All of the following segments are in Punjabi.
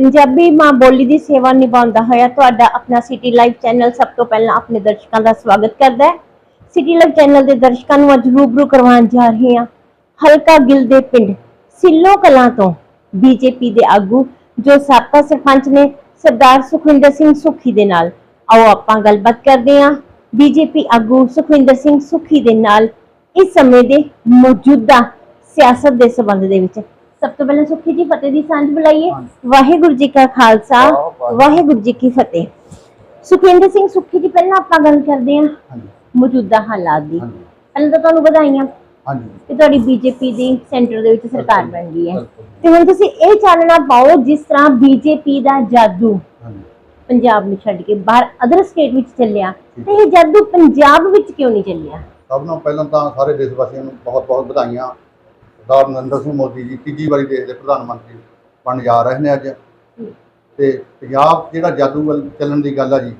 ਪੰਜਾਬੀ ਮਾਂ ਬੋਲੀ ਦੀ ਸੇਵਾ ਨਿਭਾਉਂਦਾ ਹੋਇਆ ਤੁਹਾਡਾ ਆਪਣਾ ਸਿਟੀ ਲਾਈਵ ਚੈਨਲ ਸਭ ਤੋਂ ਪਹਿਲਾਂ ਆਪਣੇ ਦਰਸ਼ਕਾਂ ਦਾ ਸਵਾਗਤ ਕਰਦਾ ਹੈ। ਸਿਟੀ ਲਾਈਵ ਚੈਨਲ ਦੇ ਦਰਸ਼ਕਾਂ ਨੂੰ ਅੱਜ ਰੂਬਰੂ ਕਰਵਾਉਣ ਜਾ ਰਹੇ ਹਾਂ ਹਲਕਾ ਗਿੱਲ ਦੇ ਪਿੰਡ ਸਿੱਲੋ ਕਲਾਂ ਤੋਂ ਬੀਜੇਪੀ ਦੇ ਆਗੂ, ਜੋ ਸਾਬਕਾ ਸਰਪੰਚ ਨੇ ਸਰਦਾਰ ਸੁਖਵਿੰਦਰ ਸਿੰਘ ਸੁਖੀ ਦੇ ਨਾਲ। ਆਓ ਆਪਾਂ ਗੱਲਬਾਤ ਕਰਦੇ ਹਾਂ। ਬੀਜੇਪੀ ਆਗੂ ਸੁਖਵਿੰਦਰ ਸਿੰਘ ਸੁਖੀ ਦੇ ਨਾਲ ਇਸ ਸਮੇਂ ਦੇ ਮੌਜੂਦਾ ਸਿਆਸਤ ਦੇ ਸੰਬੰਧ ਦੇ ਵਿੱਚ। ਸਭ ਤੋਂ ਪਹਿਲਾਂ ਸੁਖੀ ਜੀ ਫਤਿਹ ਦੀ ਸਾਂਝ ਬੁਲਾਈਏ। ਵਾਹਿਗੁਰੂ ਜੀ ਕਾ ਖਾਲਸਾ ਵਾਹਿਗੁਰੂ। ਜੀ ਕੀ ਫਤਿਹ। ਸੁਖਵਿੰਦਰ ਸਿੰਘ ਸੁਖੀ ਜੀ ਪਹਿਲਾਂ ਆਪਾਂ ਗੱਲ ਕਰਦੇ ਹਾਂ ਮੌਜੂਦਾ ਹਾਲਾਤ ਦੀ। ਪਹਿਲਾਂ ਤਾਂ ਤੁਹਾਨੂੰ ਵਧਾਈਆਂ ਹਾਂਜੀ। ਕਿ ਤੁਹਾਡੀ ਬੀਜੇਪੀ ਦੀ ਸੈਂਟਰ ਦੇ ਵਿੱਚ ਸਰਕਾਰ ਬਣ ਗਈ ਹੈ। ਤੇ ਹੁਣ ਤੁਸੀਂ ਇਹ ਚਾਨਣਾ ਪਾਓ ਜਿਸ ਤਰ੍ਹਾਂ ਬੀਜੇਪੀ ਦਾ ਜਾਦੂ ਪੰਜਾਬ ਨੂੰ ਛੱਡ ਕੇ ਬਾਹਰ ਅਦਰ ਸਟੇਟ ਵਿੱਚ ਚੱਲਿਆ ਤੇ ਇਹ ਜਾਦੂ ਪੰਜਾਬ ਵਿੱਚ ਕਿਉਂ ਨਹੀਂ ਚੱਲਿਆ? ਸਭ ਨੂੰ ਪਹਿਲਾਂ ਤਾਂ ਸਾਰੇ ਦੇਸ਼ ਵਾਸੀਆਂ ਨੂੰ ਬਹੁਤ ਬਹੁਤ ਵਧਾਈਆਂ। ਸਰਦਾਰ ਨਰਿੰਦਰ ਸਿੰਘ ਮੋਦੀ ਜੀ ਤੀਜੀ ਵਾਰੀ ਦੇਸ਼ ਦੇ ਪ੍ਰਧਾਨ ਮੰਤਰੀ ਬਣ ਜਾ ਰਹੇ ਨੇ ਅੱਜ। ਤੇ ਪੰਜਾਬ ਜਿਹੜਾ ਜਾਦੂ ਵੱਲ ਚੱਲਣ ਦੀ ਗੱਲ ਆ ਜੀ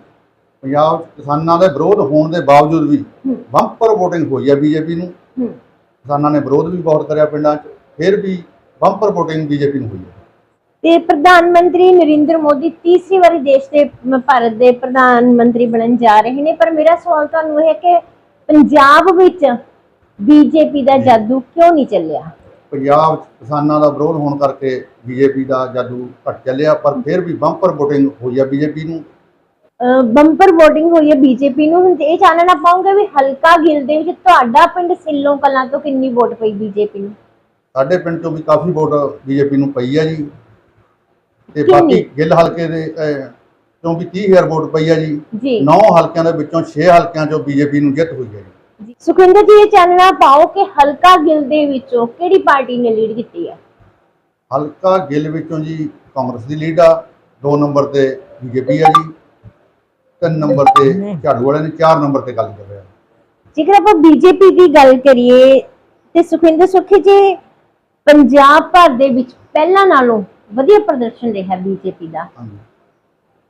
ਪੰਜਾਬ ਕਿਸਾਨਾਂ ਦੇ ਵਿਰੋਧ ਹੋਣ ਦੇ ਬਾਵਜੂਦ ਵੀ। ਬੰਪਰ VOTING ਹੋਈ ਹੈ ਬੀਜੇਪੀ ਨੂੰ। ਕਿਸਾਨਾਂ ਨੇ ਵਿਰੋਧ ਵੀ ਬਹੁਤ ਕਰਿਆ ਪਿੰਡਾਂ 'ਚ ਫਿਰ ਵੀ ਬੰਪਰ VOTING ਬੀਜੇਪੀ ਨੂੰ ਹੋਈ ਹੈ ਤੇ ਪ੍ਰਧਾਨ ਮੰਤਰੀ ਨਰਿੰਦਰ ਮੋਦੀ ਤੀਸਰੀ ਵਾਰੀ ਦੇਸ਼ ਦੇ ਭਾਰਤ ਦੇ ਪ੍ਰਧਾਨ ਮੰਤਰੀ ਬਣਨ ਜਾ ਰਹੇ ਨੇ। ਪਰ ਮੇਰਾ ਸਵਾਲ ਤੁਹਾਨੂੰ ਇਹ ਹੈ ਕਿ ਪੰਜਾਬ ਵਿੱਚ ਬੀਜੇਪੀ ਦਾ ਜਾਦੂ ਕਿਉਂ ਨਹੀਂ ਚੱਲਿਆ? ਪੰਜਾਬ 'ਚ ਕਿਸਾਨਾਂ ਦਾ ਵਿਰੋਧ ਹੋਣ ਕਰਕੇ ਬੀਜੇਪੀ ਦਾ ਜਾਦੂ ਘਟ ਚੱਲਿਆ ਪਰ ਫਿਰ ਵੀ ਬੰਪਰ VOTING ਹੋਈ ਹੈ ਬੀਜੇਪੀ ਨੂੰ। ਬੰਪਰ VOTING ਹੋਈ ਹੈ ਬੀਜੇਪੀ ਨੂੰ। ਹੁਣ ਇਹ ਜਾਣਨਾ ਪਾਉਂਗੇ ਵੀ ਹਲਕਾ ਗਿਲ ਦੇ ਵਿੱਚ ਤੁਹਾਡਾ ਪਿੰਡ ਸਿੱਲੋਂ ਕਲਾਂ ਤੋਂ ਕਿੰਨੀ ਵੋਟ ਪਈ ਬੀਜੇਪੀ ਨੂੰ? ਸਾਡੇ ਪਿੰਡ ਚੋਂ ਵੀ ਕਾਫੀ ਵੋਟ ਬੀਜੇਪੀ ਨੂੰ ਪਈ ਹੈ ਜੀ। ਤੇ? ਬਾਕੀ ਗਿੱਲ ਹਲਕੇ ਦੇ ਚੋਂ ਵੀ 30000 ਵੋਟ ਪਈ ਹੈ ਜੀ। ਜੀ। 9 ਹਲਕਿਆਂ ਦੇ ਵਿੱਚੋਂ 6 ਹਲਕਿਆਂ ਚੋਂ ਬੀਜੇਪੀ ਨੂੰ ਜਿੱਤ ਹੋਈ ਹੈ ਜੀ। ਸੁਖਿੰਦਰ ਜੀ ਇਹ ਚਾਨਣਾ ਪਾਓ ਕਿ ਹਲਕਾ ਗਿਲ ਦੇ ਵਿੱਚੋਂ ਕਿਹੜੀ ਪਾਰਟੀ ਨੇ ਲੀਡ ਕੀਤੀ ਹੈ? ਹਲਕਾ ਗਿੱਲ ਵਿੱਚੋਂ ਜੀ ਕਾਂਗਰਸ ਦੀ ਲੀਡ ਆ 2 ਨੰਬਰ ਤੇ ਬੀਜੇਪੀ ਆ ਜੀ 3 ਨੰਬਰ ਤੇ ਝਾੜੂ ਵਾਲੇ ਨੇ 4 ਨੰਬਰ ਤੇ ਗੱਲ ਕਰ ਰਿਹਾ ਜੇਕਰ ਆਪਾਂ ਬੀਜੇਪੀ ਦੀ ਗੱਲ ਕਰੀਏ ਤੇ ਸੁਖਿੰਦਰ ਸੁਖੀ ਜੀ ਪੰਜਾਬ ਭਰ ਦੇ ਵਿੱਚ ਪਹਿਲਾਂ ਨਾਲੋਂ ਵਧੀਆ ਪ੍ਰਦਰਸ਼ਨ ਰਿਹਾ ਬੀਜੇਪੀ ਦਾ।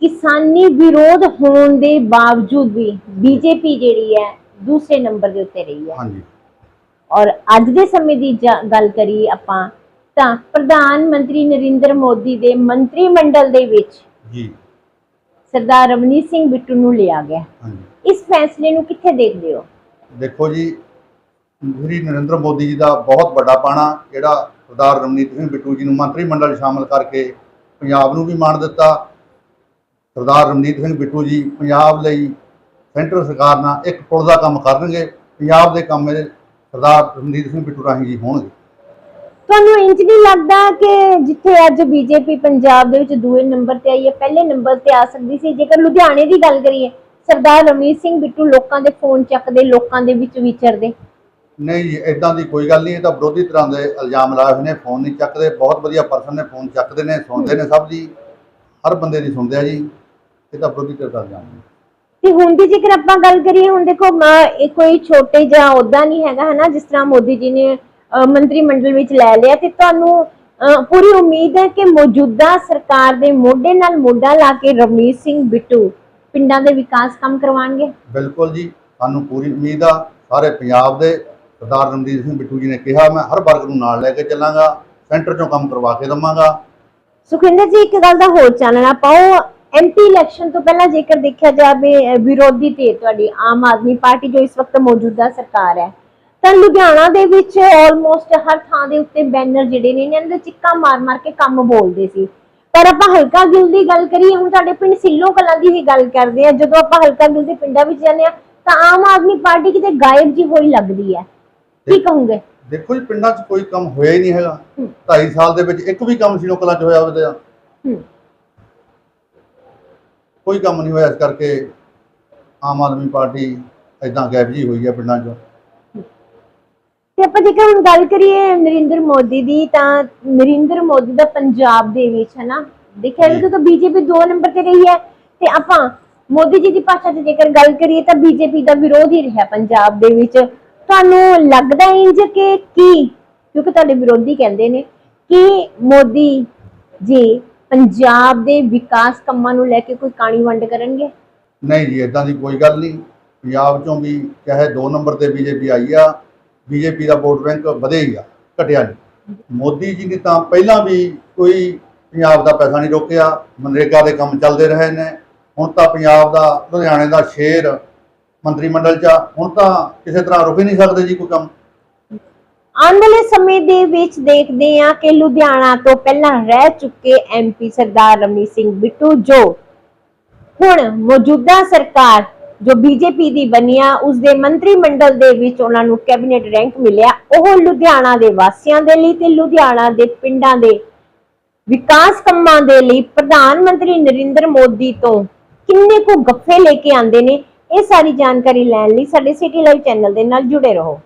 ਕਿਸਾਨੀ ਵਿਰੋਧ ਹੋਣ ਦੇ ਬਾਵਜੂਦ ਵੀ ਬੀਜੇਪੀ ਜਿਹੜੀ ਹੈ ਦੂਸਰੇ ਨੰਬਰ ਦੇ ਉੱਤੇ ਰਹੀ ਹੈ। ਹਾਂਜੀ। ਔਰ ਅੱਜ ਦੇ ਸਮੇਂ ਦੀ ਗੱਲ ਕਰੀਏ ਆਪਾਂ ਤਾਂ ਪ੍ਰਧਾਨ ਮੰਤਰੀ ਨਰਿੰਦਰ ਮੋਦੀ ਦੇ ਮੰਤਰੀ ਮੰਡਲ ਦੇ ਵਿੱਚ ਜੀ। ਸਰਦਾਰ ਰਵਨੀਤ ਸਿੰਘ ਬਿੱਟੂ ਨੂੰ ਲਿਆ ਗਿਆ। ਹਾਂਜੀ। ਇਸ ਫੈਸਲੇ ਨੂੰ ਕਿੱਥੇ ਦੇਖਦੇ ਹੋ? ਦੇਖੋ ਜੀ ਸ੍ਰੀ ਨਰਿੰਦਰ ਮੋਦੀ ਜੀ ਦਾ ਬਹੁਤ ਵੱਡਾ ਪਾਣਾ ਜਿਹੜਾ ਸਰਦਾਰ ਰਮਨੀਤ ਸਿੰਘ ਬਿੱਟੂ ਜੀ ਨੂੰ ਮੰਤਰੀ ਮੰਡਲ ਸ਼ਾਮਲ ਕਰਕੇ ਪੰਜਾਬ ਨੂੰ ਵੀ ਮਾਣ ਦਿੱਤਾ। ਸਰਦਾਰ ਰਮਨੀਤ ਸਿੰਘ ਬਿੱਟੂ ਜੀ ਪੰਜਾਬ ਲਈ ਸੈਂਟਰ ਸਰਕਾਰ ਨਾਲ ਇੱਕ ਪੁਲ ਦਾ ਕੰਮ ਕਰਨਗੇ ਪੰਜਾਬ ਦੇ ਕੰਮ ਇਹ ਸਰਦਾਰ ਰਮਨੀਤ ਸਿੰਘ ਬਿੱਟੂ ਰਾਹੀਂ ਜੀ ਹੋਣਗੇ। ਤੁਹਾਨੂੰ ਇੰਜ ਨਹੀਂ ਲੱਗਦਾ ਕਿ ਜਿੱਥੇ ਅੱਜ ਬੀਜੇਪੀ ਪੰਜਾਬ ਦੇ ਵਿੱਚ ਦੂਏ ਨੰਬਰ ਤੇ ਆਈ ਹੈ ਪਹਿਲੇ ਨੰਬਰ ਤੇ ਆ ਸਕਦੀ ਸੀ? ਜੇਕਰ ਲੁਧਿਆਣੇ ਦੀ ਗੱਲ ਕਰੀਏ ਸਰਦਾਰ ਰਮਨੀਤ ਸਿੰਘ ਬਿੱਟੂ ਲੋਕਾਂ ਦੇ ਫੋਨ ਚੱਕਦੇ ਲੋਕਾਂ ਦੇ ਵਿੱਚ ਵਿਚਰਦੇ। ਨਹੀਂ ਜੀ ਇਦਾਂ ਦੀ ਕੋਈ ਗੱਲ ਨਹੀਂ ਇਹ ਤਾਂ ਵਿਰੋਧੀ ਤਰ੍ਹਾਂ ਦੇ ਇਲਜ਼ਾਮ ਲਾਏ ਹੋਏ ਨੇ ਫੋਨ ਨਹੀਂ ਚੱਕਦੇ ਬਹੁਤ ਵਧੀਆ ਪਰਸਨ ਨੇ ਫੋਨ ਚੱਕਦੇ ਨੇ ਸੁਣਦੇ ਨੇ ਸਭ ਦੀ ਹਰ ਬੰਦੇ ਦੀ ਸੁਣਦੇ ਆ ਜੀ ਇਹ ਤਾਂ ਵਿਰੋਧੀ ਤਰ੍ਹਾਂ ਦਾ ਇਲਜ਼ਾਮ ਤੇ ਹੁਣ ਦੀ ਜੇਕਰ ਆਪਾਂ ਗੱਲ ਕਰੀਏ ਹੁਣ ਦੇਖੋ ਇਹ ਕੋਈ ਛੋਟੇ ਜਾਂ ਉਹਦਾ ਨਹੀਂ ਹੈਗਾ ਹਨਾ ਜਿਸ ਤਰ੍ਹਾਂ ਮੋਦੀ ਜੀ ਨੇ ਮੰਤਰੀ ਮੰਡਲ ਵਿੱਚ ਲੈ ਲਿਆ ਤੇ ਤੁਹਾਨੂੰ ਪੂਰੀ ਉਮੀਦ ਹੈ ਕਿ ਮੌਜੂਦਾ ਸਰਕਾਰ ਦੇ ਮੋਢੇ ਨਾਲ ਮੋਢਾ ਲਾ ਕੇ ਰਵਨੀਤ ਸਿੰਘ ਬਿੱਟੂ ਪਿੰਡਾਂ ਦੇ ਵਿਕਾਸ ਕੰਮ ਕਰਵਾਉਣਗੇ ਬਿਲਕੁਲ ਜੀ ਸਾਨੂੰ ਪੂਰੀ ਉਮੀਦ ਆ ਸਾਰੇ ਪੰਜਾਬ ਦੇ ਸਰਦਾਰ ਰਣਜੀਤ ਸਿੰਘ ਬਿੱਟੂ ਜੀ ਨੇ ਕਿਹਾ ਮੈਂ ਹਰ ਵਰਗ ਨੂੰ ਨਾਲ ਲੈ ਕੇ ਚੱਲਾਂਗਾ ਸੈਂਟਰ ਚੋਂ ਕੰਮ ਕਰਵਾ ਕੇ ਦਵਾਂਗਾ। ਸੁਖਿੰਦਰ ਜੀ ਇੱਕ ਗੱਲ ਦਾ ਹੋਰ ਚਾਨਣਾ ਪਾਓ ਐਮਪੀ ਇਲੈਕਸ਼ਨ ਤੋਂ ਪਹਿਲਾਂ ਜੇਕਰ ਦੇਖਿਆ ਜਾਵੇ ਵਿਰੋਧੀ ਤੇ ਤੁਹਾਡੀ ਆਮ ਆਦਮੀ ਪਾਰਟੀ ਜੋ ਇਸ ਵਕਤ ਮੌਜੂਦਾ ਸਰਕਾਰ ਹੈ। ਤਾਂ ਲੁਧਿਆਣਾ ਦੇ ਵਿੱਚ ਆਲਮੋਸਟ ਹਰ ਥਾਂ ਦੇ ਉੱਤੇ ਬੈਨਰ ਜਿਹੜੇ ਨੇ ਇਹਨਾਂ ਦੇ ਚਿੱਕਾ ਮਾਰ-ਮਾਰ ਕੇ ਕੰਮ ਬੋਲਦੇ ਸੀ। ਪਰ ਆਪਾਂ ਹਲਕਾ ਗਿਲ ਦੀ ਗੱਲ ਕਰੀਏ ਹੁਣ ਤੁਹਾਡੇ ਪਿੰਡ ਸਿੱਲੋਂ ਕਲਾਂ ਦੀ ਹੀ ਗੱਲ ਕਰਦੇ ਆ। ਜਦੋਂ ਆਪਾਂ ਹਲਕਾ ਗਿਲ ਦੇ ਪਿੰਡਾਂ ਵਿੱਚ ਜਾਂਦੇ ਆ ਤਾਂ ਆਮ ਆਦਮੀ ਪਾਰਟੀ ਕਿਤੇ ਗਾਇਬ ਜੀ ਹੋਈ ਲੱਗਦੀ ਹੈ। ਕੀ ਕਹੋਗੇ? ਦੇਖੋ ਜੀ ਪਿੰਡਾਂ 'ਚ ਕੋਈ ਕੰਮ ਹੋਇਆ ਹੀ ਨਹੀਂ ਹੈਗਾ। ਹੂੰ। 2.5 ਸਾਲ ਦੇ ਵਿੱਚ ਇੱਕ ਵੀ ਕੰਮ ਸੀਨੋ ਕਲਾਂ 'ਚ ਹੋਇਆ ਹੋਵੇ ਤਾਂ। ਕੋਈ ਕੰਮ ਨਹੀਂ ਹੋਇਆ ਇਸ ਕਰਕੇ ਆਮ ਆਦਮੀ ਪਾਰਟੀ ਇਦਾਂ ਗੈਪ ਜੀ ਹੋਈ ਹੈ ਪਿੰਡਾਂ 'ਚ। ਤੇ ਆਪਾਂ ਜੇਕਰ ਹੁਣ ਗੱਲ ਕਰੀਏ ਨਰਿੰਦਰ ਮੋਦੀ ਦੀ, ਤਾਂ ਨਰਿੰਦਰ ਮੋਦੀ ਦਾ ਪੰਜਾਬ ਦੇ ਵਿੱਚ ਹੈ ਨਾ, ਦੇਖਿਆ ਜਾਵੇ ਤਾਂ ਬੀਜੇਪੀ ਦੋ ਨੰਬਰ ਤੇ ਰਹੀ ਹੈ। ਤੇ ਆਪਾਂ ਮੋਦੀ ਜੀ ਦੀ ਭਾਸ਼ਾ 'ਚ ਜੇਕਰ ਗੱਲ ਕਰੀਏ ਤਾਂ ਬੀਜੇਪੀ ਦਾ ਵਿਰੋਧ ਹੀ ਰਿਹਾ ਪੰਜਾਬ ਦੇ ਵਿੱਚ। ਤੁਹਾਨੂੰ ਲੱਗਦਾ ਹੈ ਇੰਜ ਕਿ ਕੀ? ਕਿਉਂਕਿ ਤੁਹਾਡੇ ਵਿਰੋਧੀ ਕਹਿੰਦੇ ਨੇ ਕਿ ਮੋਦੀ ਜੀ ਪੰਜਾਬ ਦੇ ਵਿਕਾਸ ਕੰਮਾਂ ਨੂੰ ਲੈ ਕੇ ਕੋਈ ਕਾਣੀ ਵੰਡ ਕਰਨਗੇ? ਨਹੀਂ ਜੀ ਇਦਾਂ ਦੀ ਕੋਈ ਗੱਲ ਨਹੀਂ। ਪੰਜਾਬ 'ਚੋਂ ਵੀ ਚਾਹੇ 2 ਨੰਬਰ ਤੇ ਬੀਜੇਪੀ ਆਈ ਆ ਬੀਜੇਪੀ ਦਾ ਵੋਟ ਬੈਂਕ ਵਧੇ ਹੀ ਆ ਘਟਿਆ ਨਹੀਂ। ਮੋਦੀ ਜੀ ਨੇ ਤਾਂ ਪਹਿਲਾਂ ਵੀ ਕੋਈ ਪੰਜਾਬ ਦਾ ਪੈਸਾ ਨਹੀਂ ਰੋਕਿਆ ਮਨਰੇਗਾ ਦੇ ਕੰਮ ਚੱਲਦੇ ਰਹੇ ਨੇ। ਹੁਣ ਤਾਂ ਪੰਜਾਬ ਦਾ ਲੁਧਿਆਣੇ ਦਾ ਸ਼ੇਰ ਮੰਤਰੀ ਮੰਡਲ 'ਚ ਆ, ਹੁਣ ਤਾਂ ਕਿਸੇ ਤਰ੍ਹਾਂ ਰੁਕ ਹੀ ਨਹੀਂ ਸਕਦੇ ਜੀ ਕੋਈ ਕੰਮ। ਆਉਣ ਵਾਲੇ ਸਮੇਂ ਦੇ ਵਿੱਚ ਦੇਖਦੇ ਹਾਂ ਕਿ ਲੁਧਿਆਣਾ ਤੋਂ ਪਹਿਲਾਂ ਰਹਿ ਚੁੱਕੇ ਐਮਪੀ ਸਰਦਾਰ ਰਮਨੀਤ ਸਿੰਘ ਬਿੱਟੂ ਜੋ ਹੁਣ ਮੌਜੂਦਾ ਸਰਕਾਰ ਜੋ ਬੀਜੇਪੀ ਦੀ ਬਣੀ ਉਸ ਦੇ ਮੰਤਰੀ ਮੰਡਲ ਦੇ ਵਿੱਚ ਉਹਨਾਂ ਨੂੰ ਕੈਬਨਿਟ ਰੈਂਕ ਮਿਲਿਆ। ਉਹ ਲੁਧਿਆਣਾ ਦੇ ਵਾਸੀਆਂ ਦੇ ਲਈ ਤੇ ਲੁਧਿਆਣਾ ਦੇ ਪਿੰਡਾਂ ਦੇ ਵਿਕਾਸ ਕੰਮਾਂ ਦੇ ਲਈ ਪ੍ਰਧਾਨ ਮੰਤਰੀ ਨਰਿੰਦਰ ਮੋਦੀ ਤੋਂ ਕਿੰਨੇ ਕੁ ਗੱਫੇ ਲੈ ਕੇ ਆਉਂਦੇ ਨੇ, ਇਹ ਸਾਰੀ ਜਾਣਕਾਰੀ ਲੈਣ ਲਈ ਸਾਡੇ ਸਿਟੀ ਲਾਈਵ ਚੈਨਲ ਦੇ ਨਾਲ ਜੁੜੇ ਰਹੋ।